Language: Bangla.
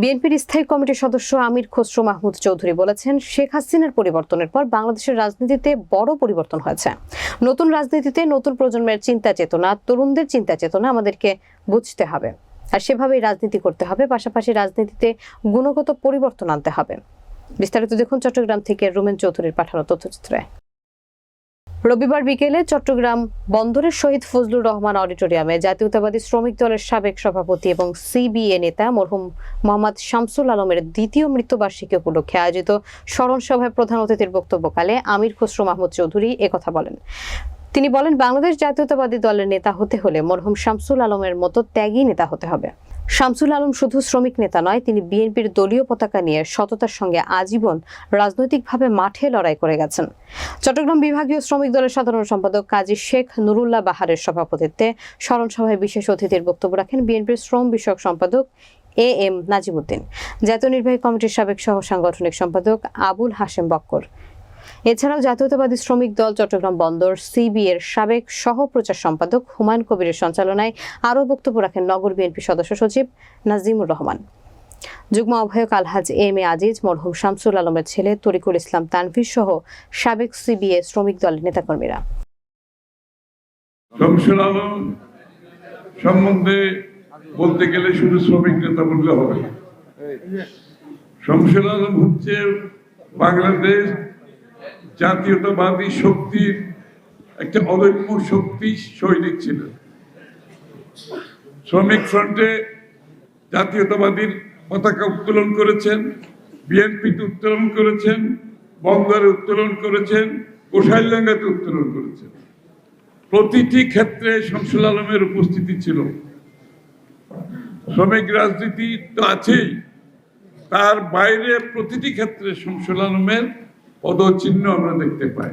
বিএনপির স্থায়ী কমিটির সদস্য আমির খসরু মাহমুদ চৌধুরী বলেছেন, শেখ হাসিনার পরিবর্তনের পর বাংলাদেশের রাজনীতিতে বড় পরিবর্তন হয়েছে। নতুন রাজনীতিতে নতুন প্রজন্মের চিন্তা চেতনা, তরুণদের চিন্তা চেতনা আমাদেরকে বুঝতে হবে। আর সেভাবেই রাজনীতি করতে হবে, পাশাপাশি রাজনীতিতে গুণগত পরিবর্তন আনতে হবে। বিস্তারিত দেখুন চট্টগ্রাম থেকে রুমেন চৌধুরীর পাঠানো তথ্যচিত্রে। রবিবার বিকেলে চট্টগ্রাম বন্দরের শহীদ ফজলুর রহমান অডিটোরিয়ামে জাতীয়তাবাদী শ্রমিক দলের সাবেক সভাপতি এবং সিবিএ নেতা মরহুম মোহাম্মদ শামসুল আলমের দ্বিতীয় মৃত্যুবার্ষিকী উপলক্ষে আয়োজিত স্মরণ সভায় প্রধান অতিথির বক্তব্যকালে আমির খসরু মাহমুদ চৌধুরী একথা বলেন। তিনি বলেন, বাংলাদেশ জাতীয়তাবাদী দলের নেতা হতে হলে মরহুম শামসুল আলমের মতো ত্যাগী নেতা হতে হবে। শামসুল আলম শুধু শ্রমিক নেতা নয়, তিনি বিএনপির দলীয় পতাকা নিয়ে সততার সঙ্গে আজীবন রাজনৈতিকভাবে মাঠে লড়াই করে গেছেন। চট্টগ্রাম বিভাগীয় শ্রমিক দলের সাধারণ সম্পাদক কাজী শেখ নুরুল্লাহ বাহারের সভাপতিত্বে স্মরণ সভায় বিশেষ অতিথির বক্তব্য রাখেন বিএনপির শ্রম বিষয়ক সম্পাদক এ এম নাজিমুদ্দিন। জাতীয় নির্বাহী কমিটির সাবেক সহ সাংগঠনিক সম্পাদক আবুল হাশেম বক্কর। এছাড়াও জাতীয়তাবাদী শ্রমিক দল চট্টগ্রাম বন্দর সিবি এর সাবেক সহ প্রচার সম্পাদক হুমায়ুন কবিরের সঞ্চালনায় আরও বক্তব্য রাখেন নগর বিএনপি সদস্য সচিব নাজিমুর রহমান যুগ্ম আহ্বায়ক আলহাজ এম এ আজিজ, মরহুম শামসুল আলমের ছেলে তরিকুল ইসলাম তানভীর সহ সাবেক সিবিএ শ্রমিক দলের নেতাকর্মীরা শমসুল আলম সম্বন্ধে বলতে গেলে শুধু শ্রমিক নেতা বললে হবে। শমসুল আলম হচ্ছে বাংলাদেশ জাতীয়তাবাদী শক্তির একটা অদম্য শক্তি সৈনিক ছিল। শ্রমিক ফ্রন্টে জাতীয়তাবাদীর পতাকা উত্তোলন করেছেন, বিএনপিতে উত্তোলন করেছেন, বন্দরে উত্তোলন করেছেন কোষাইলাঙ্গাতে উত্তোলন করেছেন। প্রতিটি ক্ষেত্রে শামসুল আলমের উপস্থিতি ছিল। শ্রমিক রাজনীতি তো আছেই, তার বাইরে প্রতিটি ক্ষেত্রে শামসুল আলমের পদচিহ্ন আমরা দেখতে পাই